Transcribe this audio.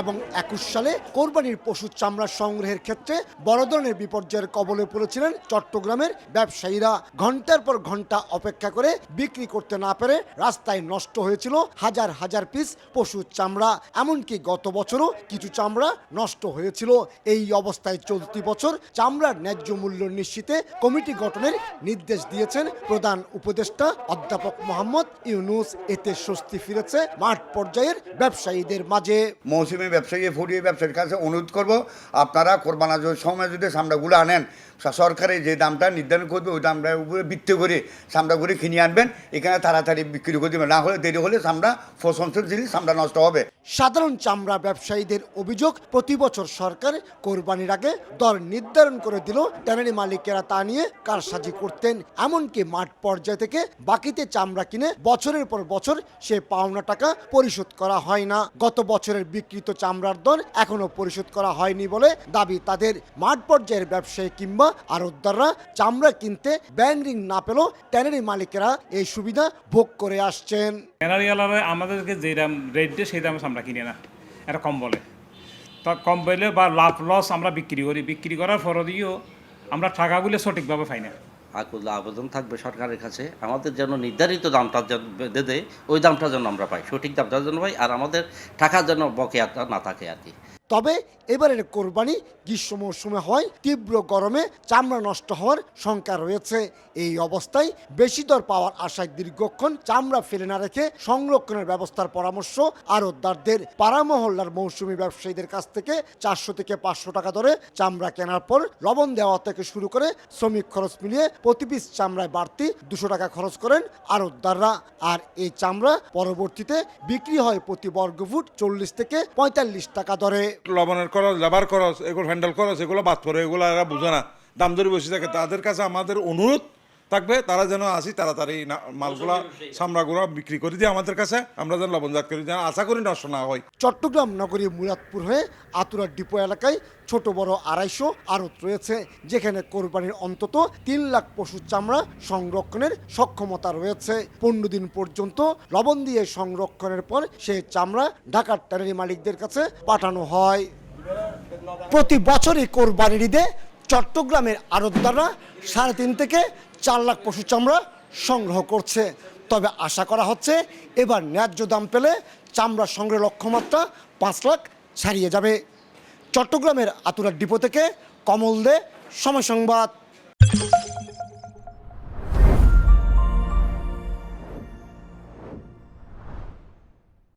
এবং একুশ সালে কোরবানির পশু চামড়া সংগ্রহের ক্ষেত্রে বড় ধরনের বিপর্যয়ের কবলে পড়েছিলেন চট্টগ্রামের ব্যবসায়ীরা। ঘণ্টার পর ঘণ্টা অপেক্ষা করে বিক্রি করতে না পেরে রাস্তায় নষ্ট হয়েছিল হাজার হাজার পিস পশু চামড়া। এমনকি গত বছরও কিছু চামড়া নষ্ট হয়েছিল। এই অবস্থায় চলতি বছর চামড়ার ন্যায্য মূল্য নিশ্চিতে কমিটি গঠনের নির্দেশ দিয়েছেন প্রধান উপদেষ্টা অধ্যাপক মোহাম্মদ ইউনুস। এতে স্বস্তি ফিরেছে মাঠ পর্যায়ের ব্যবসায়ীদের মাঝে মৌসুমি ব্যবসায়ী, ফুরিয়ে ব্যবসায়ীর কাছে অনুরোধ করব, আপনারা কোরবানা সময় যদি সামড়াগুলো আনেন, স- সরকারে যে দামটা নির্ধারণ করবে, ওই দামটার উপরে ভিত্তি করে সামড়াগুলি কিনে আনবেন, এখানে তাড়াতাড়ি বিক্রি করে দেবেন। না হলে দেরি হলে সামড়া প্রশংসিত জিনিস সামড়া নষ্ট হবে। সাধারণ চামড়া ব্যবসায়ীদের অভিযোগ, প্রতি বছর সরকার কোরবানির আগে দর নির্ধারণ করে দিল ট্যানারি মালিকেরা তা নিয়ে কারসাজি করতেন। এমনকি মাঠ পর্যায় থেকে বাকিতে চামড়া কিনে বছরের পর বছর সে পাওনা টাকা পরিশোধ করা হয় না। গত বছরের বিকৃত চামড়ার দর এখনও পরিশোধ করা হয়নি বলে দাবি তাদের। মাঠ পর্যায়ের ব্যবসায়ী কিংবা আড়তদাররা চামড়া কিনতে ব্যাং রিং না পেলেও ট্যানারি মালিকেরা এই সুবিধা ভোগ করে আসছেন। এনারিয়ালারে আমাদেরকে যে দাম রেট দিয়ে সেই দামে আমরা কিনে না। এটা কম বলে। তা কম বলে বা লাভ লস আমরা বিক্রি করি। বিক্রি করার পর দিয়েও আমরা টাকাগুলো সঠিকভাবে পাই না। আকুল আবেদন থাকবে সরকারের কাছে। আমাদের যেন নির্ধারিত দামটা যেন দেয়, ওই দামটা যেন আমরা পাই। সঠিক দামটা যেন পাই, আর আমাদের টাকা যেন বকেয়াটা না থাকে আর কি। তবে এবারের কোরবানি গ্রীষ্ম মৌসুমে হয়, তীব্র গরমে চামড়া নষ্ট হওয়ার শঙ্কা রয়েছে। এই অবস্থায় বেশি দর পাওয়ার আশায় দীর্ঘক্ষণ চামড়া ফেলে না রেখে সংরক্ষণের ব্যবস্থার পরামর্শ আরতদারদের পাড়া মহল্লার মৌসুমী ব্যবসায়ীদের কাছ থেকে চারশো থেকে পাঁচশো টাকা দরে চামড়া কেনার পর লবণ দেওয়া থেকে শুরু করে শ্রমিক খরচ মিলিয়ে প্রতি পিস চামড়ায় বাড়তি দুশো টাকা খরচ করেন আরতদাররা আর এই চামড়া পরবর্তীতে বিক্রি হয় প্রতি বর্গফুট চল্লিশ থেকে পঁয়তাল্লিশ টাকা দরে। লবণের খরচ, লেবার খরচ, এগুলো হ্যান্ডেল খরচ, এগুলো বাদ পড়ে, এগুলো এরা বুঝে না। দাম ধরে বসে থাকে। তাদের কাছে আমাদের অনুরোধ থাকবে তারা যেন আসি তাড়াতাড়ি মালগুলা সামরাগুলা বিক্রি করে দিয়ে আমাদের কাছে আমরা যেন লবণজাত করি যেন আশা করি নষ্ট না হয়। চট্টগ্রাম নগরী মুরাদপুর হয়ে আতুরা ডিপো এলাকায় ছোট বড় আড়াইশো আড়ত রয়েছে যেখানে কোরবানির অন্তত তিন লাখ পশু চামড়া সংরক্ষণের সক্ষমতা রয়েছে। পনেরো দিন পর্যন্ত লবণ দিয়ে সংরক্ষণের পর সেই চামড়া ঢাকার ট্যানারি মালিকদের কাছে পাঠানো হয়। প্রতি বছরই কোরবানির ঈদে চট্টগ্রামের আড়তদাররা সাড়ে তিন থেকে চার লাখ পশু চামড়া সংগ্রহ করছে। তবে আশা করা হচ্ছে এবার ন্যায্য দাম পেলে চামড়া সংগ্রহ লক্ষ্যমাত্রা পাঁচ লাখ ছাড়িয়ে যাবে। চট্টগ্রামের আতুরার ডিপো থেকে কমল দে, সময় সংবাদ।